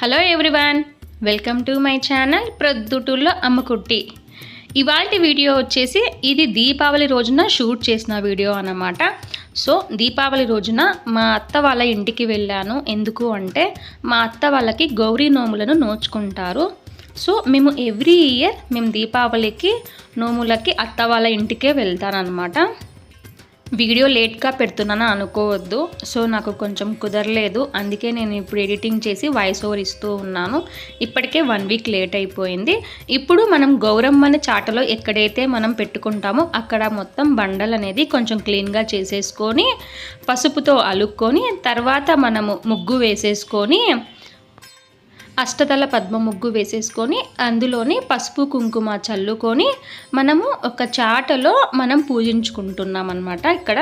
Hello everyone welcome to my channel ప్రొద్దుటూర్లో Ammakutti. ఇవాళ video వచ్చేసి ఇది దీపావళి రోజున షూట్ చేసిన వీడియో అన్నమాట. సో దీపావళి రోజున మా అత్త వాళ్ళ ఇంటికి వెళ్ళాను. ఎందుకు అంటే మా అత్త వాళ్ళకి గౌరీ నోములను నోచుకుంటారు. సో మేము ఎవ్రీ ఇయర్ మేము దీపావళికి నోములకి అత్త వాళ్ళ ఇంటికే వెళ్తానమాట వీడియో లేట్గా పెడుతున్నాను అనుకోవద్దు. సో నాకు కొంచెం కుదరలేదు. అందుకే నేను ఇప్పుడు ఎడిటింగ్ చేసి వాయిస్ ఓవర్ ఇస్తూ ఉన్నాను. ఇప్పటికే వన్ వీక్ లేట్ అయిపోయింది. ఇప్పుడు మనం గౌరమ్మని చాటలో ఎక్కడైతే మనం పెట్టుకుంటామో అక్కడ మొత్తం బండలు అనేది కొంచెం క్లీన్గా చేసేసుకొని పసుపుతో అలుక్కొని తర్వాత మనము ముగ్గు వేసేసుకొని అష్టదళ పద్మ ముగ్గు వేసేసుకొని అందులోని పసుపు కుంకుమ చల్లుకొని మనము ఒక చాటలో మనం పూజించుకుంటున్నాం అనమాట ఇక్కడ.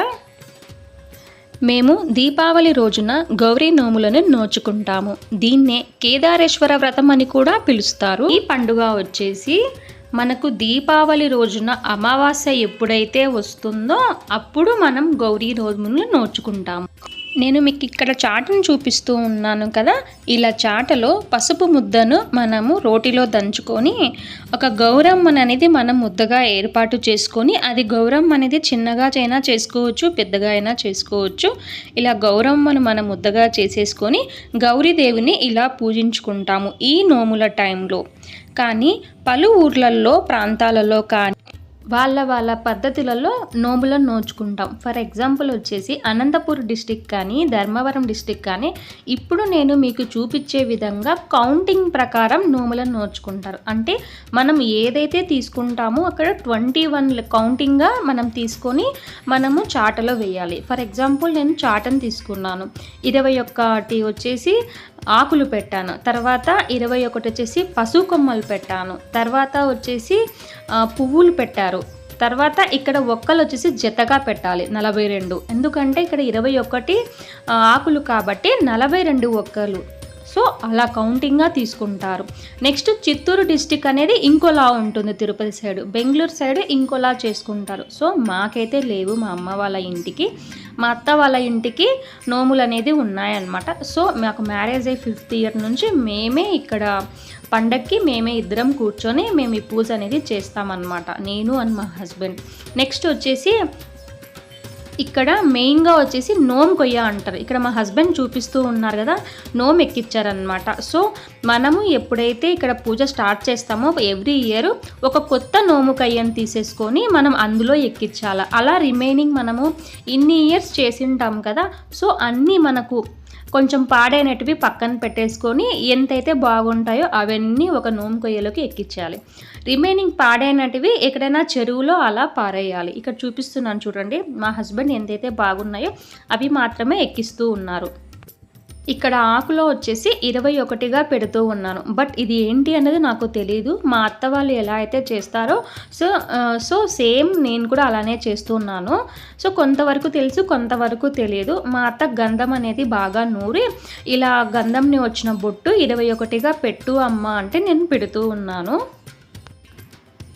మేము దీపావళి రోజున గౌరీ నోములను నోచుకుంటాము. దీన్నే కేదారేశ్వర వ్రతం అని కూడా పిలుస్తారు. ఈ పండుగ వచ్చేసి మనకు దీపావళి రోజున అమావాస్య ఎప్పుడైతే వస్తుందో అప్పుడు మనం గౌరీ నోములను నోచుకుంటాము. నేను మీకు ఇక్కడ చాటను చూపిస్తూ ఉన్నాను కదా. ఇలా చాటలో పసుపు ముద్దను మనము రోటిలో దంచుకొని ఒక గౌరమ్మన్ అనేది మనం ముద్దగా ఏర్పాటు చేసుకొని అది గౌరమ్మ అనేది చిన్నగా అయినా చేసుకోవచ్చు పెద్దగా అయినా చేసుకోవచ్చు. ఇలా గౌరమ్మను మనం ముద్దగా చేసేసుకొని గౌరీదేవిని ఇలా పూజించుకుంటాము ఈ నోముల టైంలో. కానీ పలు ఊర్లలో ప్రాంతాలలో కానీ వాళ్ళ వాళ్ళ పద్ధతులలో నోములను నోచుకుంటాం. ఫర్ ఎగ్జాంపుల్ వచ్చేసి అనంతపూర్ డిస్టిక్ కానీ ధర్మవరం డిస్టిక్ కానీ ఇప్పుడు నేను మీకు చూపించే విధంగా కౌంటింగ్ ప్రకారం నోములను నోచుకుంటారు. అంటే మనం ఏదైతే తీసుకుంటామో అక్కడ ట్వంటీ వన్ కౌంటింగ్గా మనం తీసుకొని మనము చాటలో వేయాలి. ఫర్ ఎగ్జాంపుల్ నేను చాటను తీసుకున్నాను. ఇరవై ఒక్కటి వచ్చేసి ఆకులు పెట్టాను. తర్వాత ఇరవై ఒకటి వచ్చేసి పశు కొమ్మలు పెట్టాను. తర్వాత వచ్చేసి పువ్వులు పెట్టారు. తర్వాత ఇక్కడ ఒక్కలు వచ్చేసి జతగా పెట్టాలి నలభై రెండు. ఎందుకంటే ఇక్కడ ఇరవై ఒకటి ఆకులు కాబట్టి నలభై రెండు ఒక్కలు. సో అలా కౌంటింగ్గా తీసుకుంటారు. నెక్స్ట్ చిత్తూరు డిస్టిక్ అనేది ఇంకోలా ఉంటుంది తిరుపతి సైడ్ బెంగళూరు సైడ్ ఇంకోలా చేసుకుంటారు. సో మాకైతే లేవు మా అమ్మ వాళ్ళ ఇంటికి మా అత్త వాళ్ళ ఇంటికి నోములు అనేది ఉన్నాయన్నమాట. సో మాకు మ్యారేజ్ అయ్యి ఫిఫ్త్ ఇయర్ నుంచి మేమే ఇక్కడ పండక్కి మేమే ఇద్దరం కూర్చొని మేము ఈ పూజ అనేది చేస్తామన్నమాట. నేను అండ్ మా హస్బెండ్ నెక్స్ట్ వచ్చేసి ఇక్కడ మెయిన్గా వచ్చేసి నోమ్ కొయ్య అంటారు. ఇక్కడ మా హస్బెండ్ చూపిస్తూ ఉన్నారు కదా నోమ్ ఎక్కిచ్చారనమాట సో మనము ఎప్పుడైతే ఇక్కడ పూజ స్టార్ట్ చేస్తామో ఎవ్రీ ఇయర్ ఒక కొత్త నోము కయ్యను తీసేసుకొని మనం అందులో ఎక్కించాలి. అలా రిమైనింగ్ మనము ఇన్ని ఇయర్స్ చేసింటాం కదా సో అన్నీ మనకు కొంచెం పాడైనటివి పక్కన పెట్టేసుకొని ఎంతైతే బాగుంటాయో అవన్నీ ఒక నూము కొయ్యలోకి ఎక్కించాలి రిమైనింగ్ పాడైనటివి ఎక్కడైనా చెరువులో అలా పారేయాలి. ఇక్కడ చూపిస్తున్నాను చూడండి మా హస్బెండ్ ఎంతైతే బాగున్నాయో అవి మాత్రమే ఎక్కిస్తూ ఉన్నారు. ఇక్కడ ఆకులో వచ్చేసి ఇరవై ఒకటిగా పెడుతూ ఉన్నాను. బట్ ఇది ఏంటి అనేది నాకు తెలియదు మా అత్త వాళ్ళు ఎలా అయితే చేస్తారో సో సో సేమ్ నేను కూడా అలానే చేస్తున్నాను సో కొంతవరకు తెలుసు కొంతవరకు తెలియదు మా అత్త గంధం అనేది బాగా నూరి ఇలా గంధంని వచ్చిన బొట్టు ఇరవై ఒకటిగా పెట్టు అమ్మ అంటే నేను పెడుతూ ఉన్నాను.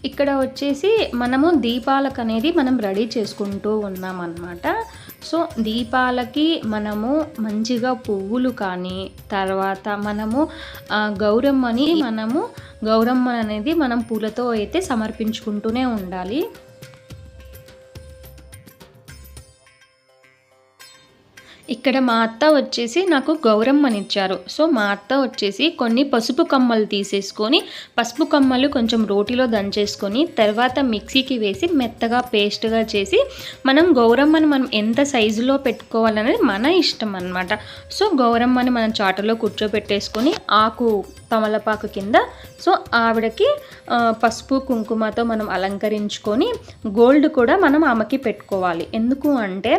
ఇక్కడ వచ్చేసి మనము దీపాలకు అనేది మనం రెడీ చేసుకుంటూ ఉన్నాం అన్నమాట సో దీపాలకి మనము మంచిగా పువ్వులు కానీ తర్వాత మనము గౌరమ్మని మనము గౌరమ్మ అనేది మనం పూలతో అయితే సమర్పించుకుంటూనే ఉండాలి. ఇక్కడ మా అత్త వచ్చేసి నాకు గౌరమ్మని ఇచ్చారు సో మా అత్త వచ్చేసి కొన్ని పసుపు కమ్మలు తీసేసుకొని పసుపు కమ్మలు కొంచెం రోటిలో దంచేసుకొని తర్వాత మిక్సీకి వేసి మెత్తగా పేస్ట్గా చేసి మనం గౌరమ్మని మనం ఎంత సైజులో పెట్టుకోవాలనేది మన ఇష్టం అన్నమాట. సో గౌరమ్మని మనం చాటలో కూర్చోబెట్టేసుకొని ఆకు తమలపాకు కింద. సో ఆవిడకి పసుపు కుంకుమతో మనం అలంకరించుకొని గోల్డ్ కూడా మనం ఆమెకి పెట్టుకోవాలి. ఎందుకు అంటే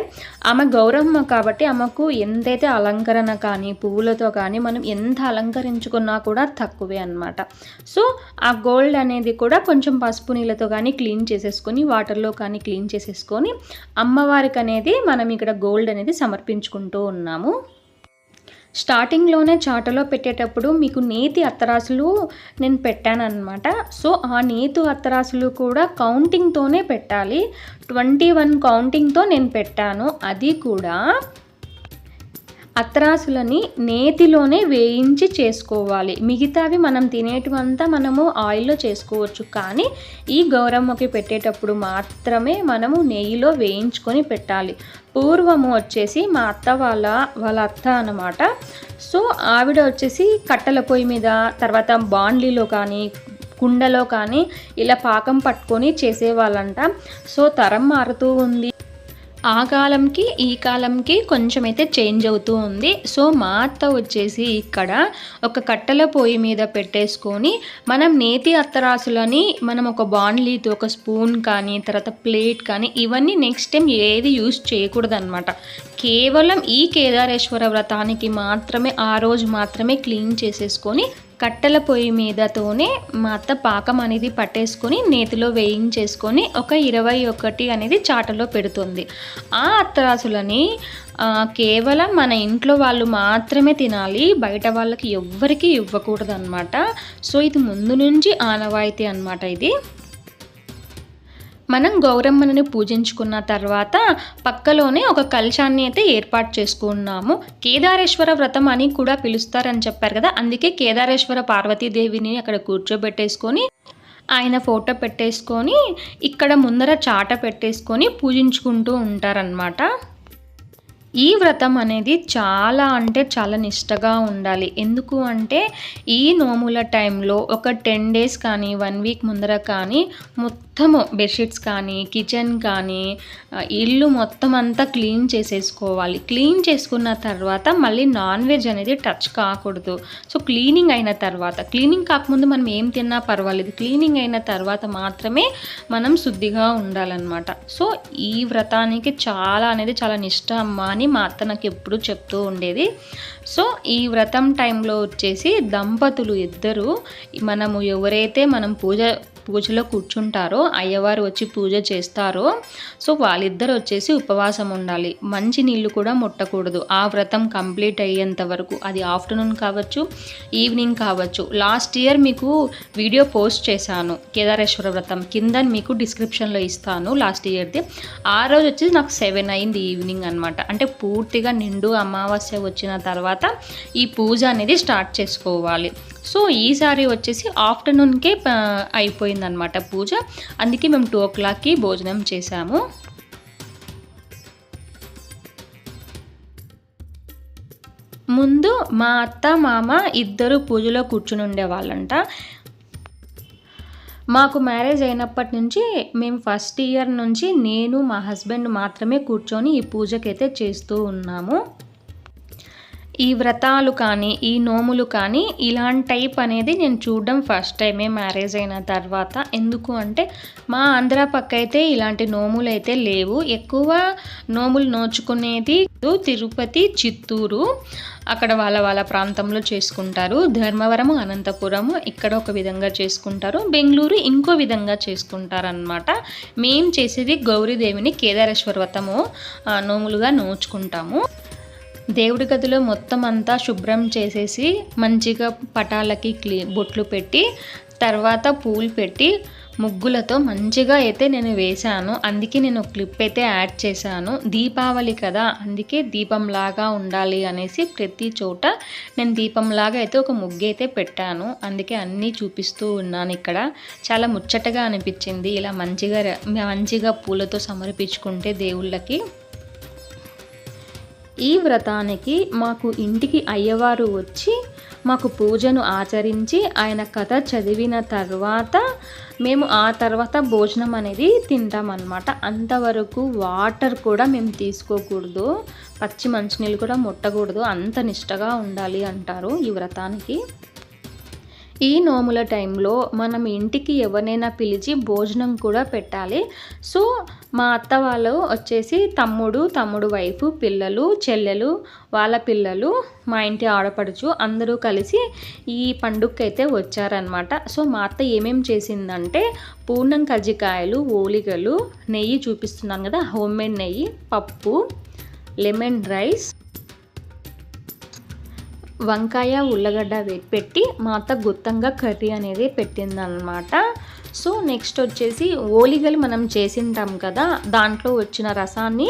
ఆమె గౌరమ్మ కాబట్టి ఆమెకు ఎంతైతే అలంకరణ కానీ పువ్వులతో కానీ మనం ఎంత అలంకరించుకున్నా కూడా తక్కువే అన్నమాట. సో ఆ గోల్డ్ అనేది కూడా కొంచెం పసుపు నీళ్ళతో కానీ క్లీన్ చేసేసుకొని వాటర్లో కానీ క్లీన్ చేసేసుకొని అమ్మవారికి అనేది మనం ఇక్కడ గోల్డ్ అనేది సమర్పించుకుంటూ ఉన్నాము. స్టార్టింగ్లోనే చాటలో పెట్టేటప్పుడు మీకు నేతి అత్తరాసులు నేను పెట్టాను అనమాట సో ఆ నేతి అత్తరాసులు కూడా కౌంటింగ్తోనే పెట్టాలి. ట్వంటీ వన్ కౌంటింగ్తో నేను పెట్టాను. అది కూడా అత్రాసులని నేతిలోనే వేయించి చేసుకోవాలి. మిగతావి మనం తినేటివంతా మనము ఆయిల్లో చేసుకోవచ్చు. కానీ ఈ గౌరమ్మకి పెట్టేటప్పుడు మాత్రమే మనము నెయ్యిలో వేయించుకొని పెట్టాలి. పూర్వము వచ్చేసి మా అత్త వాళ్ళ వాళ్ళ అత్త అన్నమాట. సో ఆవిడ వచ్చేసి కట్టెల పొయ్యి మీద తర్వాత బాండ్లీలో కానీ కుండలో కానీ ఇలా పాకం పట్టుకొని చేసేవాళ్ళంట. సో తరం మారుతూ ఉంది. ఆ కాలంకి ఈ కాలంకి కొంచెం అయితే చేంజ్ అవుతూ ఉంది. సో మా అత్త వచ్చేసి ఇక్కడ ఒక కట్టెల పొయ్యి మీద పెట్టేసుకొని మనం నేతి అత్తరాసులని మనం ఒక బాండ్లీతో ఒక స్పూన్ కానీ తర్వాత ప్లేట్ కానీ ఇవన్నీ నెక్స్ట్ టైం ఏది యూస్ చేయకూడదు అనమాట కేవలం ఈ కేదారేశ్వర వ్రతానికి మాత్రమే ఆ రోజు మాత్రమే క్లీన్ చేసేసుకొని కట్టెల పొయ్యి మీదతోనే మా అత్త పాకం అనేది పట్టేసుకొని నేతిలో వేయించేసుకొని ఒక ఇరవై ఒకటి అనేది చాటలో పెడుతుంది. ఆ అత్తరాసులని కేవలం మన ఇంట్లో వాళ్ళు మాత్రమే తినాలి బయట వాళ్ళకి ఎవ్వరికీ ఇవ్వకూడదు అనమాట సో ఇది ముందు నుంచి ఆనవాయితీ అనమాట ఇది. మనం గౌరమ్మని పూజించుకున్న తర్వాత పక్కలోనే ఒక కలశాన్ని అయితే ఏర్పాటు చేసుకున్నాము. కేదారేశ్వర వ్రతం అని కూడా పిలుస్తారని చెప్పారు కదా. అందుకే కేదారేశ్వర పార్వతీదేవిని అక్కడ కూర్చోబెట్టేసుకొని ఆయన ఫోటో పెట్టేసుకొని ఇక్కడ ముందర చాట పెట్టేసుకొని పూజించుకుంటూ ఉంటారనమాట ఈ వ్రతం అనేది చాలా అంటే చాలా నిష్టగా ఉండాలి. ఎందుకు అంటే ఈ నోముల టైంలో ఒక టెన్ డేస్ కానీ వన్ వీక్ ముందర కానీ మొత్తం మొత్తము బెడ్షీట్స్ కానీ కిచెన్ కానీ ఇల్లు మొత్తం అంతా క్లీన్ చేసేసుకోవాలి. క్లీన్ చేసుకున్న తర్వాత మళ్ళీ నాన్ వెజ్ అనేది టచ్ కాకూడదు. సో క్లీనింగ్ అయిన తర్వాత క్లీనింగ్ కాకముందు మనం ఏం తిన్నా పర్వాలేదు. క్లీనింగ్ అయిన తర్వాత మాత్రమే మనం శుద్ధిగా ఉండాలన్నమాట. సో ఈ వ్రతానికి చాలా అనేది చాలా నిష్ట అమ్మ అని మా అత్త నాకు ఎప్పుడు చెప్తూ ఉండేది. సో ఈ వ్రతం టైంలో వచ్చేసి దంపతులు ఇద్దరు మనము ఎవరైతే మనం పూజ పూజలో కూర్చుంటారో అయ్యవారు వచ్చి పూజ చేస్తారో సో వాళ్ళిద్దరు వచ్చేసి ఉపవాసం ఉండాలి. మంచి నీళ్ళు కూడా ముట్టకూడదు. ఆ వ్రతం కంప్లీట్ అయ్యేంత వరకు. అది ఆఫ్టర్నూన్ కావచ్చు ఈవినింగ్ కావచ్చు. లాస్ట్ ఇయర్ మీకు వీడియో పోస్ట్ చేశాను కేదారేశ్వర వ్రతం. కింద మీకు డిస్క్రిప్షన్లో ఇస్తాను లాస్ట్ ఇయర్ది. ఆ రోజు వచ్చేసి నాకు సెవెన్ అయింది ఈవినింగ్ అనమాట అంటే పూర్తిగా నిండు అమావాస్య వచ్చిన తర్వాత ఈ పూజ అనేది స్టార్ట్ చేసుకోవాలి. సో ఈసారి వచ్చేసి ఆఫ్టర్నూన్కే అయిపోయిందనమాట పూజ. అందుకే మేము టూ ఓ క్లాక్కి భోజనం చేశాము. ముందు మా అత్త మామ ఇద్దరు పూజలో కూర్చుని ఉండేవాళ్ళంట. మాకు మ్యారేజ్ అయినప్పటి నుంచి మేము ఫస్ట్ ఇయర్ నుంచి నేను మా హస్బెండ్ మాత్రమే కూర్చొని ఈ పూజకైతే చేస్తూ ఉన్నాము. ఈ వ్రతాలు కానీ ఈ నోములు కానీ ఇలాంటి టైప్ అనేది నేను చూడడం ఫస్ట్ టైమే మ్యారేజ్ అయిన తర్వాత. ఎందుకు అంటే మా ఆంధ్ర పక్క అయితే ఇలాంటి నోములు అయితే లేవు. ఎక్కువ నోములు నోచుకునేది తిరుపతి చిత్తూరు అక్కడ వాళ్ళ వాళ్ళ ప్రాంతంలో చేసుకుంటారు. ధర్మవరము అనంతపురము ఇక్కడ ఒక విధంగా చేసుకుంటారు. బెంగళూరు ఇంకో విధంగా చేసుకుంటారనమాట మేము చేసేది గౌరీదేవిని కేదారేశ్వర వ్రతము నోములుగా నోచుకుంటాము. దేవుడి గదిలో మొత్తం అంతా శుభ్రం చేసేసి మంచిగా పటాలకి క్లీ బొట్లు పెట్టి తర్వాత పూలు పెట్టి ముగ్గులతో మంచిగా అయితే నేను వేశాను. అందుకే నేను క్లిప్ అయితే యాడ్ చేశాను. దీపావళి కదా అందుకే దీపంలాగా ఉండాలి అనేసి ప్రతి చోట నేను దీపంలాగా అయితే ఒక ముగ్గు అయితే పెట్టాను. అందుకే అన్నీ చూపిస్తూ ఉన్నాను ఇక్కడ. చాలా ముచ్చటగా అనిపించింది. ఇలా మంచిగా మంచిగా పూలతో సమర్పించుకుంటే దేవుళ్ళకి. ఈ వ్రతానికి మాకు ఇంటికి అయ్యవారు వచ్చి మాకు పూజను ఆచరించి ఆయన కథ చదివిన తర్వాత మేము ఆ తర్వాత భోజనం అనేది తింటామన్నమాట. అంతవరకు వాటర్ కూడా మేము తీసుకోకూడదు. పచ్చి మంచినీళ్ళు కూడా ముట్టకూడదు. అంత నిష్టగా ఉండాలి అంటారు ఈ వ్రతానికి. ఈ నోముల టైంలో మనం ఇంటికి ఎవరినైనా పిలిచి భోజనం కూడా పెట్టాలి. సో మా అత్త వాళ్ళు వచ్చేసి తమ్ముడు తమ్ముడు వైఫ్ పిల్లలు చెల్లెలు వాళ్ళ పిల్లలు మా ఇంటి ఆడపడుచు అందరూ కలిసి ఈ పండుగకైతే వచ్చారనమాట సో మా అత్త ఏమేం చేసిందంటే పూర్ణం కజ్జికాయలు ఓలిగలు నెయ్యి చూపిస్తున్నాను కదా హోమ్ మేడ్ నెయ్యి పప్పు లెమన్ రైస్ వంకాయ ఉల్లగడ్డ పెట్టి మా అత్త గుత్తంగా కర్రీ అనేది పెట్టిందనమాట సో నెక్స్ట్ వచ్చేసి ఓలిగలు మనం చేసింటాం కదా దాంట్లో వచ్చిన రసాన్ని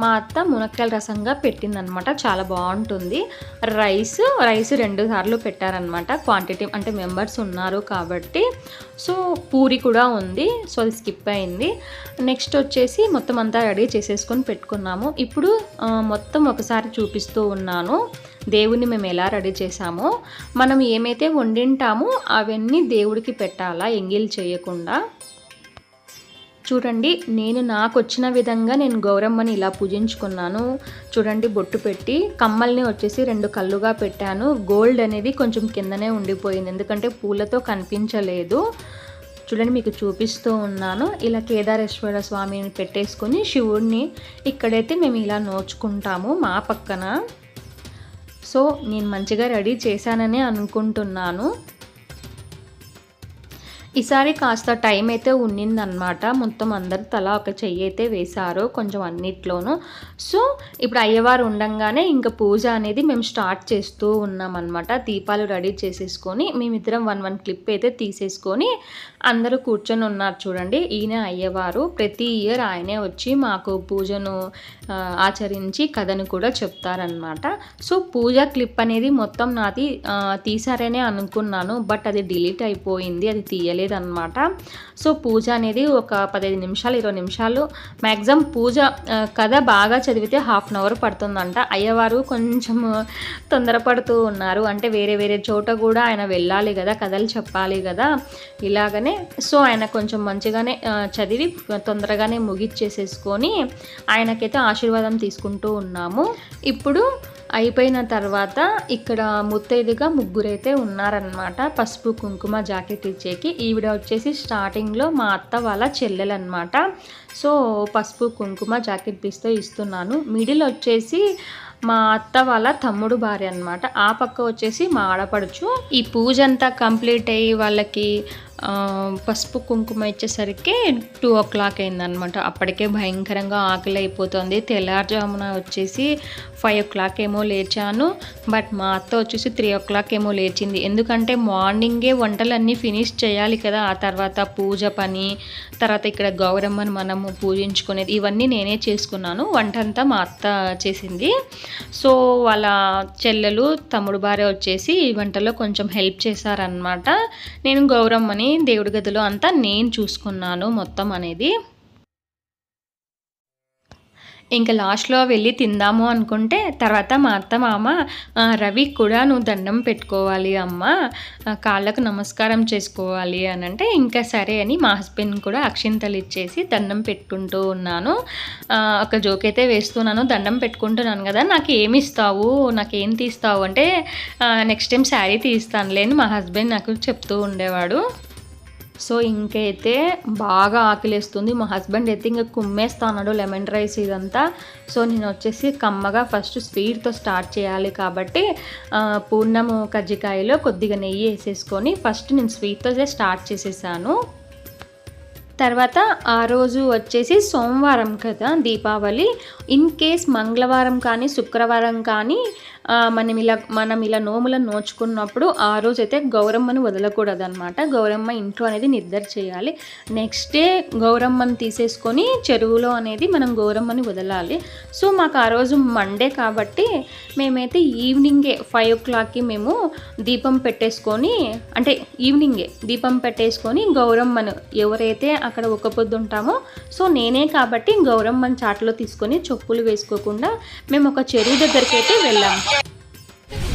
మా అత్త మునక్కాయల రసంగా పెట్టిందనమాట చాలా బాగుంటుంది. రైస్ రైస్ రెండు సార్లు పెట్టారనమాట క్వాంటిటీ అంటే మెంబర్స్ ఉన్నారు కాబట్టి. సో పూరి కూడా ఉంది. సో అది స్కిప్ అయింది. నెక్స్ట్ వచ్చేసి మొత్తం అంతా రెడీ చేసేసుకొని పెట్టుకున్నాము. ఇప్పుడు మొత్తం ఒకసారి చూపిస్తూ ఉన్నాను. దేవుణ్ణి మేము ఎలా రెడీ చేసామో మనం ఏమైతే వండింటామో అవన్నీ దేవుడికి పెట్టాలా ఎంగిల్ చేయకుండా. చూడండి నేను నాకు వచ్చిన విధంగా నేను గౌరమ్మని ఇలా పూజించుకున్నాను. చూడండి బొట్టు పెట్టి కమ్మల్ని వచ్చేసి రెండు కళ్ళుగా పెట్టాను. గోల్డ్ అనేది కొంచెం కిందనే ఉండిపోయింది. ఎందుకంటే పూలతో కనిపించలేదు. చూడండి మీకు చూపిస్తూ ఉన్నాను. ఇలా కేదారేశ్వర స్వామిని పెట్టేసుకొని శివుడిని ఇక్కడైతే మేము ఇలా నోచుకుంటాము మా పక్కన. సో నేను మంచిగా రెడీ చేశానని అనుకుంటున్నాను. ఈసారి కాస్త టైం అయితే ఉండిందనమాట మొత్తం అందరు తల ఒక చెయ్యి అయితే వేశారు కొంచెం అన్నిట్లోనూ. సో ఇప్పుడు అయ్యవారు ఉండంగానే ఇంకా పూజ అనేది మేము స్టార్ట్ చేస్తూ ఉన్నామన్నమాట. దీపాలు రెడీ చేసేసుకొని మేమిద్దరం వన్ వన్ క్లిప్ అయితే తీసేసుకొని అందరూ కూర్చొని ఉన్నారు చూడండి. ఈయన అయ్యవారు ప్రతి ఇయర్ ఆయనే వచ్చి మాకు పూజను ఆచరించి కథను కూడా చెప్తారనమాట సో పూజ క్లిప్ అనేది మొత్తం నాది తీసారనే అనుకున్నాను. బట్ అది డిలీట్ అయిపోయింది. అది లేదనమాట సో పూజ అనేది ఒక పదిహేను నిమిషాలు ఇరవై నిమిషాలు. మ్యాక్సిమం పూజ కథ బాగా చదివితే హాఫ్ అన్ అవర్ పడుతుందంట. అయ్యవారు కొంచెం తొందరపడుతూ ఉన్నారు. అంటే వేరే వేరే చోట కూడా ఆయన వెళ్ళాలి కదా కథలు చెప్పాలి కదా ఇలాగనే. సో ఆయన కొంచెం మంచిగానే చదివి తొందరగానే ముగిచ్చేసేసుకొని ఆయనకైతే ఆశీర్వాదం తీసుకుంటూ ఉన్నాము. ఇప్పుడు అయిపోయిన తర్వాత ఇక్కడ ముత్తైదుగా ముగ్గురైతే ఉన్నారనమాట పసుపు కుంకుమ జాకెట్ ఇచ్చేకి. ఈవిడ వచ్చేసి స్టార్టింగ్లో మా అత్త వాళ్ళ చెల్లెలన్నమాట. సో పసుపు కుంకుమ జాకెట్ పీస్తో ఇస్తున్నాను. మిడిల్ వచ్చేసి మా అత్త వాళ్ళ తమ్ముడు భార్య అనమాట ఆ పక్క వచ్చేసి మా ఆడపడుచు. ఈ పూజ అంతా కంప్లీట్ అయ్యి వాళ్ళకి పసుపు కుంకుమ ఇచ్చేసరికి టూ ఓ క్లాక్ అయిందనమాట అప్పటికే భయంకరంగా ఆకలి అయిపోతుంది తెల్లారుజామున వచ్చేసి ఫైవ్ ఓ క్లాక్ ఏమో లేచాను. బట్ మా అత్త వచ్చేసి త్రీ ఓ క్లాక్ ఏమో లేచింది. ఎందుకంటే మార్నింగే వంటలన్నీ ఫినిష్ చేయాలి కదా. ఆ తర్వాత పూజ పని తర్వాత ఇక్కడ గౌరమ్మని మనము పూజించుకునేది ఇవన్నీ నేనే చేసుకున్నాను. వంట అంతా మా అత్త చేసింది. సో వాళ్ళ చెల్లెలు తమ్ముడు భార్య వచ్చేసి ఈ వంటలో కొంచెం హెల్ప్ చేశారనమాట నేను గౌరమ్మని దేవుడి గదిలో అంతా నేను చూసుకున్నాను మొత్తం అనేది. ఇంకా లాస్ట్లో వెళ్ళి తిందాము అనుకుంటే తర్వాత మా అత్త మామ రవి కూడా నువ్వు దండం పెట్టుకోవాలి అమ్మ కాళ్ళకు నమస్కారం చేసుకోవాలి అని అంటే ఇంకా సరే అని మా హస్బెండ్ కూడా అక్షింతలు ఇచ్చేసి దండం పెట్టుకుంటూ ఉన్నాను. ఒక జోక్ అయితే వేస్తున్నాను దండం పెట్టుకుంటున్నాను కదా నాకు ఏమి ఇస్తావు నాకు ఏం తీస్తావు అంటే నెక్స్ట్ టైం శారీ తీస్తానులే అని మా హస్బెండ్ నాకు చెప్తూ ఉండేవాడు. సో ఇంకైతే బాగా ఆకలిస్తుంది. మా హస్బెండ్ అయితే ఇంకా కుమ్మేస్తాన్నాడు లెమన్ రైస్ ఇదంతా. సో నేను వచ్చేసి కమ్మగా ఫస్ట్ స్వీట్తో స్టార్ట్ చేయాలి కాబట్టి పూర్ణము కజ్జికాయలో కొద్దిగా నెయ్యి వేసేసుకొని ఫస్ట్ నేను స్వీట్తో స్టార్ట్ చేసేసాను. తర్వాత ఆ రోజు వచ్చేసి సోమవారం కదా దీపావళి. ఇన్ కేస్ మంగళవారం కానీ శుక్రవారం కానీ మనం ఇలా మనం ఇలా నోములను నోచుకున్నప్పుడు ఆ రోజు అయితే గౌరమ్మని వదలకూడదు అనమాట గౌరమ్మ ఇంట్లో అనేది నిద్ర చేయాలి. నెక్స్ట్ డే గౌరమ్మను తీసేసుకొని చెరువులో అనేది మనం గౌరమ్మని వదలాలి. సో మాకు ఆ రోజు మండే కాబట్టి మేమైతే ఈవినింగే ఫైవ్ ఓ క్లాక్కి మేము దీపం పెట్టేసుకొని అంటే ఈవినింగే దీపం పెట్టేసుకొని గౌరమ్మను ఎవరైతే అక్కడ ఒక పొద్దు ఉంటామో సో నేనే కాబట్టి గౌరమ్మని చాట్లో తీసుకొని చెప్పులు వేసుకోకుండా మేము ఒక చెరువు దగ్గరికి అయితే వెళ్ళాము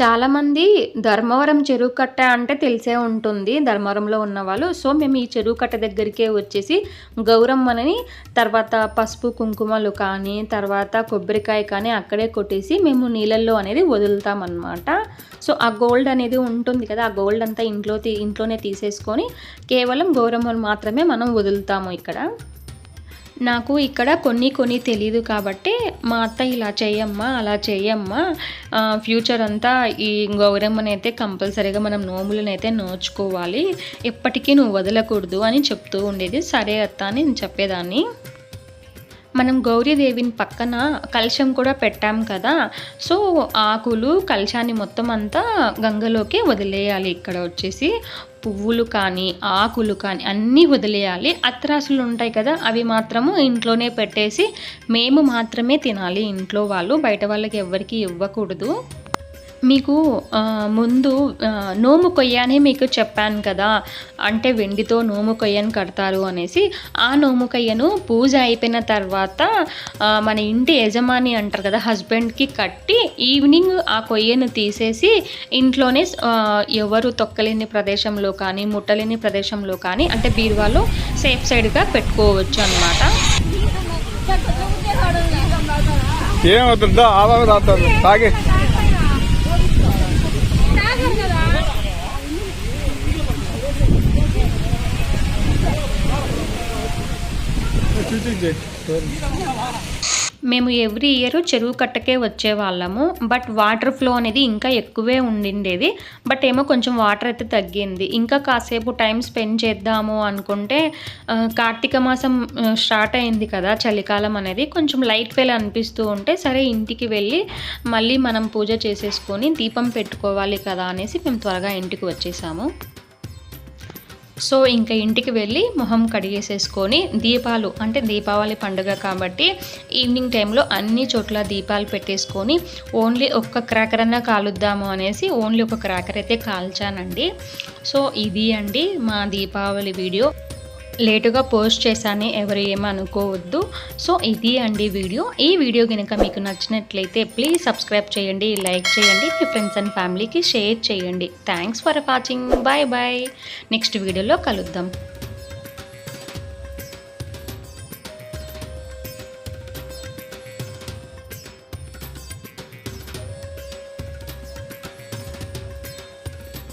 చాలామంది ధర్మవరం చెరువు కట్ట అంటే తెలిసే ఉంటుంది ధర్మవరంలో ఉన్నవాళ్ళు. సో మేము ఈ చెరువు కట్ట దగ్గరికే వచ్చేసి గౌరమ్మని తర్వాత పసుపు కుంకుమలు కానీ తర్వాత కొబ్బరికాయ కానీ అక్కడే కొట్టేసి మేము నీళ్ళల్లో అనేది వదులుతామన్నమాట. సో ఆ గోల్డ్ అనేది ఉంటుంది కదా ఆ గోల్డ్ అంతా ఇంట్లో తీ- ఇంట్లోనే తీసేసుకొని కేవలం గౌరమ్మను మాత్రమే మనం వదులుతాము ఇక్కడ. నాకు ఇక్కడ కొన్ని కొన్ని తెలియదు కాబట్టి మా అత్త ఇలా చేయమ్మా అలా చేయమ్మా. ఫ్యూచర్ అంతా ఈ గౌరమ్మని అయితే కంపల్సరీగా మనం నోములను అయితే నోచుకోవాలి. ఎప్పటికీ నువ్వు వదలకూడదు అని చెప్తూ ఉండేది. సరే అత్త అని నేను చెప్పేదాన్ని. మనం గౌరీదేవిని పక్కన కలశం కూడా పెట్టాం కదా. సో ఆకులు కలశాన్ని మొత్తం అంతా గంగలోకి వదిలేయాలి ఇక్కడ వచ్చేసి. పువ్వులు కానీ ఆకులు కానీ అన్నీ వదిలేయాలి. అత్రాసులు ఉంటాయి కదా అవి మాత్రము ఇంట్లోనే పెట్టేసి మేము మాత్రమే తినాలి. ఇంట్లో వాళ్ళు బయట వాళ్ళకి ఎవరికి ఇవ్వకూడదు. మీకు ముందు నోము కొయ్య అని మీకు చెప్పాను కదా అంటే వెండితో నోము కొయ్యను కడతారు అనేసి ఆ నోము కొయ్యను పూజ అయిపోయిన తర్వాత మన ఇంటి యజమాని అంటారు కదా హస్బెండ్కి కట్టి ఈవినింగ్ ఆ కొయ్యను తీసేసి ఇంట్లోనే ఎవరు తొక్కలేని ప్రదేశంలో కానీ ముట్టలేని ప్రదేశంలో కానీ అంటే బీరువాలో సేఫ్ సైడ్గా పెట్టుకోవచ్చు అనమాట ఏమవుతుందో ఆవాగ తాగే. మేము ఎవ్రీ ఇయర్ చెరువు కట్టకే వచ్చేవాళ్ళము బట్ వాటర్ ఫ్లో అనేది ఇంకా ఎక్కువే ఉండిండేది. బట్ ఏమో కొంచెం వాటర్ అయితే తగ్గింది. ఇంకా కాసేపు టైం స్పెండ్ చేద్దాము అనుకుంటే కార్తీక మాసం స్టార్ట్ అయింది కదా చలికాలం అనేది. కొంచెం లైట్ ఫెయిల్ అనిపిస్తూ ఉంటే సరే ఇంటికి వెళ్ళి మళ్ళీ మనం పూజ చేసేసుకొని దీపం పెట్టుకోవాలి కదా అనేసి మేము త్వరగా ఇంటికి వచ్చేసాము. సో ఇంకా ఇంటికి వెళ్ళి మొహం కడిగేసేసుకొని దీపాలు అంటే దీపావళి పండుగ కాబట్టి ఈవినింగ్ టైంలో అన్ని చోట్ల దీపాలు పెట్టేసుకొని ఓన్లీ ఒక్క క్రాకర్ అన్నా కాలుద్దాము అనేసి ఓన్లీ ఒక క్రాకర్ అయితే కాల్చానండి. సో ఇది అండి మా దీపావళి వీడియో. లేటుగా పోస్ట్ చేశాను ఎవరు ఏమనుకోవద్దు. సో ఇది అండి వీడియో. ఈ వీడియో కనుక మీకు నచ్చినట్లయితే ప్లీజ్ సబ్స్క్రైబ్ చేయండి లైక్ చేయండి మీ ఫ్రెండ్స్ అండ్ ఫ్యామిలీకి షేర్ చేయండి. Thanks for watching. Bye bye. Next వీడియోలో కలుద్దాం.